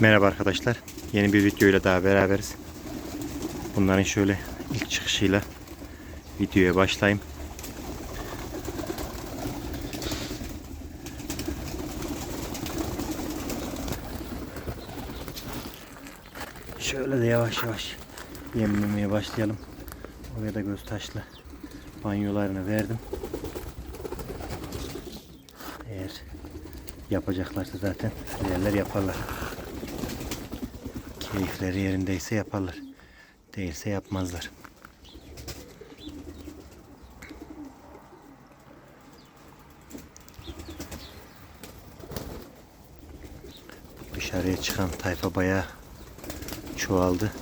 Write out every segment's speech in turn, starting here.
Merhaba arkadaşlar. Yeni bir videoyla daha beraberiz. Bunların şöyle ilk çıkışıyla videoya başlayayım. Şöyle de yavaş yavaş yemlemeye başlayalım. Oraya da göz taşlı banyolarını verdim. Eğer yapacaklarsa zaten yerler yaparlar. Keyifleri yerindeyse yaparlar. Değilse yapmazlar. Dışarıya çıkan tayfa bayağı çoğaldı.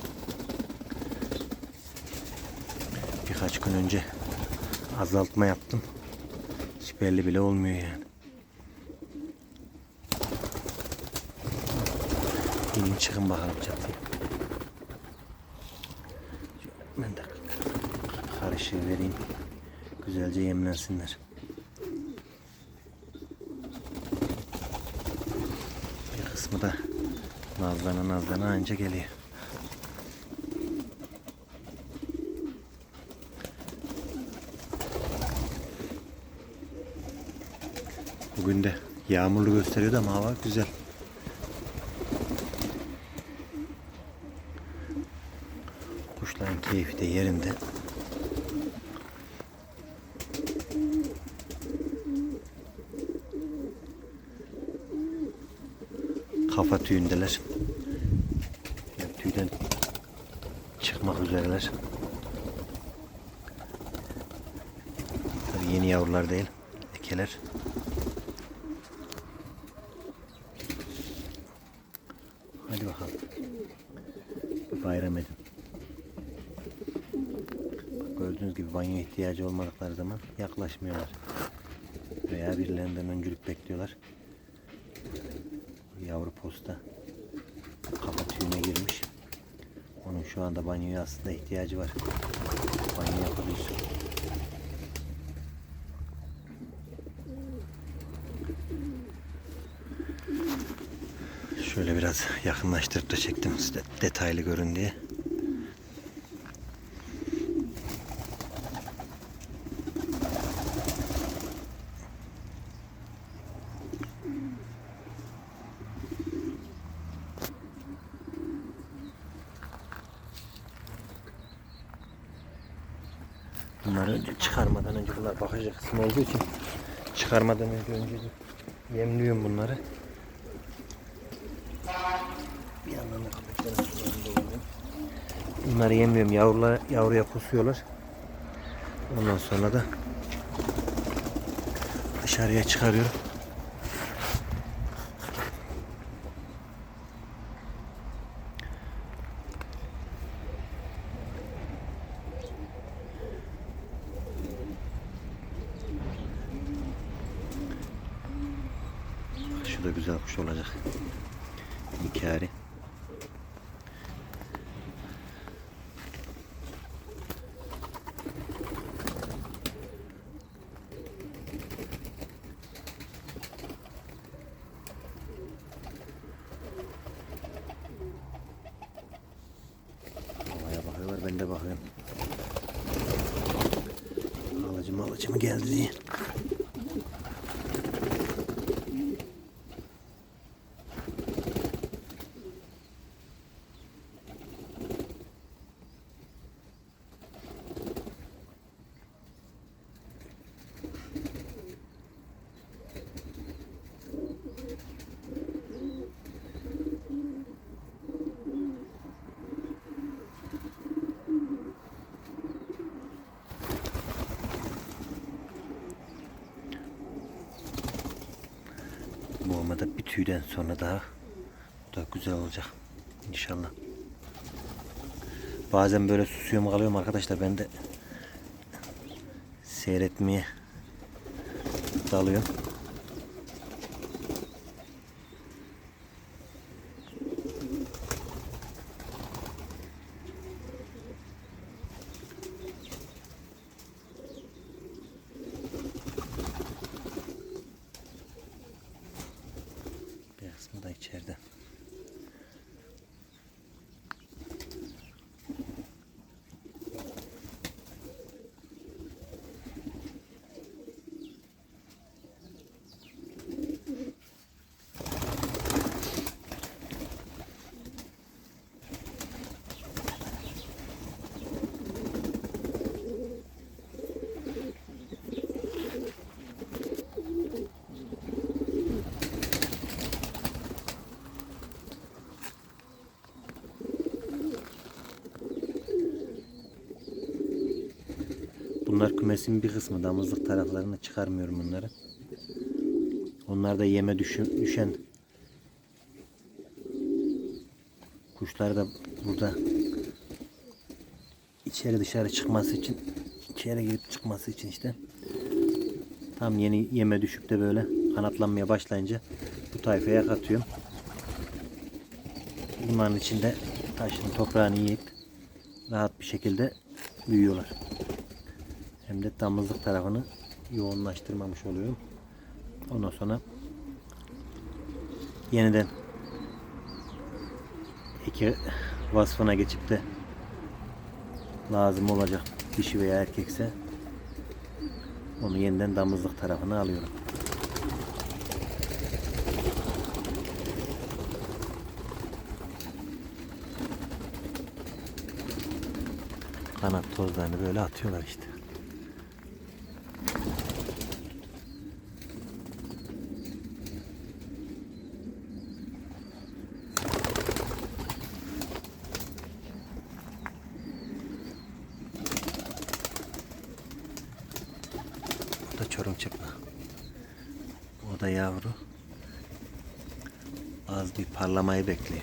Birkaç gün önce azaltma yaptım. Hiç belli bile olmuyor yani. İnin çıkın bakalım çatıya. Ben de karışığı vereyim. Güzelce yemlensinler. Bir kısmı da nazlana nazlana anca geliyor. Bugün de yağmurlu gösteriyordu ama hava güzel. Keyfi de yerinde. Kafa tüyündeler. Yani tüyden çıkmak üzereler. Tabii yeni yavrular değil. Ekeler. Hadi bakalım. Bayram edin. Gördüğünüz gibi banyo ihtiyacı olmadıkları zaman yaklaşmıyorlar. Veya birilerinden öncülük bekliyorlar. Yavru posta kafa tüyüne girmiş. Onun şu anda banyoya aslında ihtiyacı var. Banyo yapabilir. Şöyle biraz yakınlaştırıp da çektim size detaylı görün diye. Bunları çıkarmadan önce bunlar bakacak kısmı olduğu için çıkarmadan önce önce yemliyorum bunları. Bir yandan da doldurayım. Bunları yemiyorum. Yavrular, yavruya pusuyorlar. Ondan sonra da dışarıya çıkarıyorum. Şu da güzel kuş olacak. Hikari. Ben de bakıyorum. Alıcı mı alıcı mı geldi diye. Olmadı bir tüyden sonra daha da güzel olacak inşallah. Bazen böyle susuyorum kalıyorum arkadaşlar ben de seyretmeye dalıyorum. Bir kısmı da içeride. Bunlar kümesin bir kısmı. Damızlık taraflarını çıkarmıyorum bunları. Onlar da yeme düşen kuşlar da burada içeri dışarı çıkması için içeri girip çıkması için işte tam yeni yeme düşüp de böyle kanatlanmaya başlayınca bu tayfaya katıyorum. Bunların içinde taşın toprağını yiyip rahat bir şekilde büyüyorlar. Hem de damızlık tarafını yoğunlaştırmamış oluyorum. Ondan sonra yeniden iki vasfına geçip de lazım olacak dişi veya erkekse onu yeniden damızlık tarafına alıyorum. Kanat tozlarını böyle atıyorlar işte. O da yavru. Az bir parlamayı bekliyor.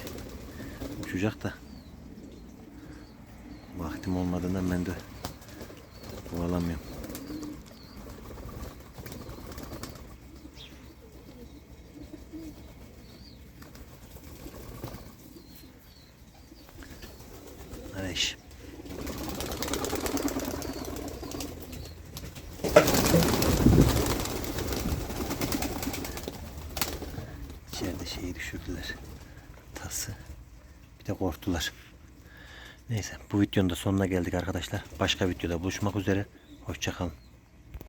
Uçacak da. Vaktim olmadığından ben de kovalamıyorum. Ateş. Şeyi düşürdüler. Tası. Bir de korktular. Neyse bu videonun da sonuna geldik arkadaşlar. Başka videoda buluşmak üzere. Hoşçakalın.